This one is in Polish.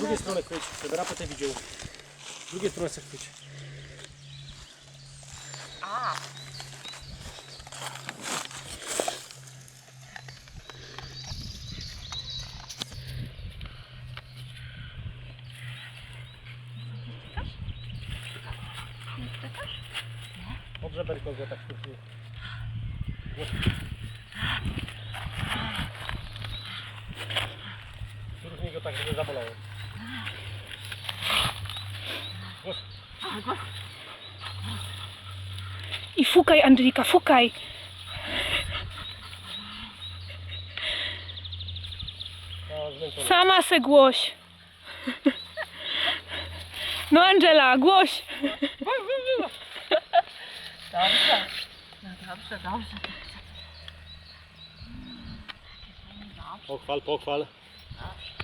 drugiej strony chwyć, żeby rapę te widział. Z drugiej strony se chwyć. A, Pod żeberko go tak chwyci. Go tak, żeby zabolało. Głos. I fukaj, Angelika, fukaj. No, zmęczony. Sama se głoś. No Angela, głoś. dobrze. No dobrze, dobrze. Pochwal, pochwal. Dobrze.